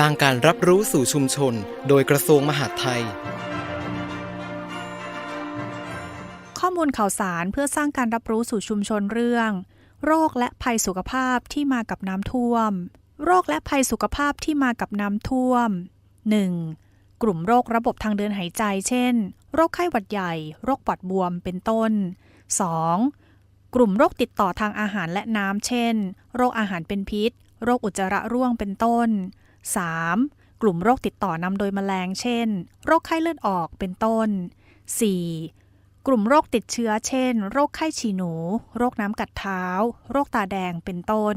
สร้างการรับรู้สู่ชุมชน โดยกระทรวงมหาดไทย ข้อมูลข่าวสารเพื่อสร้างการรับรู้สู่ชุมชนเรื่อง โรคและภัยสุขภาพที่มากับน้ำท่วม โรคและภัยสุขภาพที่มากับน้ำท่วม 1. กลุ่มโรคระบบทางเดินหายใจ เช่น โรคไข้หวัดใหญ่ โรคปอดบวม เป็นต้น 2. กลุ่มโรคติดต่อทางอาหารและน้ำ เช่น โรคอาหารเป็นพิษ โรคอุจจาระร่วง เป็นต้น 3. กลุ่มโรคติดต่อนำโดยแมลง เช่น โรคไข้เลือดออกเป็นต้น 4. กลุ่มโรคติดเชื้อ เช่น โรคไข้ฉี่หนู โรคน้ำกัดเท้า โรคตาแดงเป็นต้น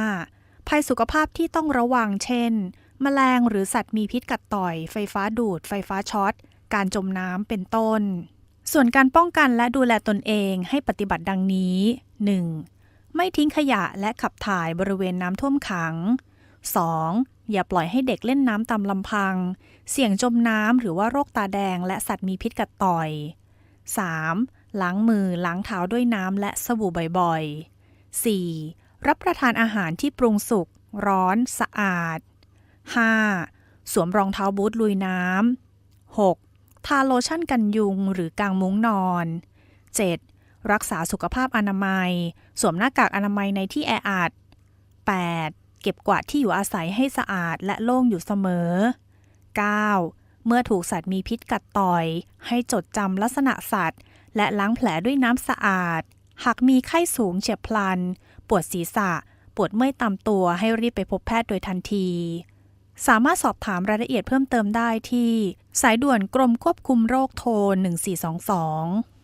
5. ภัยสุขภาพที่ต้องระวัง เช่น แมลงหรือสัตว์มีพิษกัดต่อย ไฟฟ้าดูด ไฟฟ้าช็อต การจมน้ำเป็นต้น ส่วนการป้องกันและดูแลตนเองให้ปฏิบัติดังนี้ 1. ไม่ทิ้งขยะและขับถ่ายบริเวณน้ำท่วมขัง 2. อย่าปล่อยให้เด็กเล่นน้ำตามลำพัง เสี่ยงจมน้ำหรือว่าโรคตาแดงและสัตว์มีพิษกัดต่อย 3. ล้างมือล้างเท้าด้วยน้ำและสบู่บ่อยๆ 4. รับประทานอาหารที่ปรุงสุก ร้อน สะอาด 5. สวมรองเท้าบูทลุยน้ำ 6. ทาโลชั่นกันยุงหรือกางมุ้งนอน 7. รักษาสุขภาพอนามัย สวมหน้ากากอนามัยในที่แออัด 8. เก็บกวาดที่อยู่อาศัยให้สะอาดและโล่งอยู่เสมอ 9. เมื่อถูกสัตว์มีพิษกัดต่อย ให้จดจำลักษณะสัตว์ และล้างแผลด้วยน้ำสะอาด หากมีไข้สูงเฉียบพลัน ปวดศีรษะ ปวดเมื่อยตามตัวให้รีบไปพบแพทย์โดยทันที สามารถสอบถามรายละเอียดเพิ่มเติมได้ที่ สายด่วนกรมควบคุมโรคโทร 1422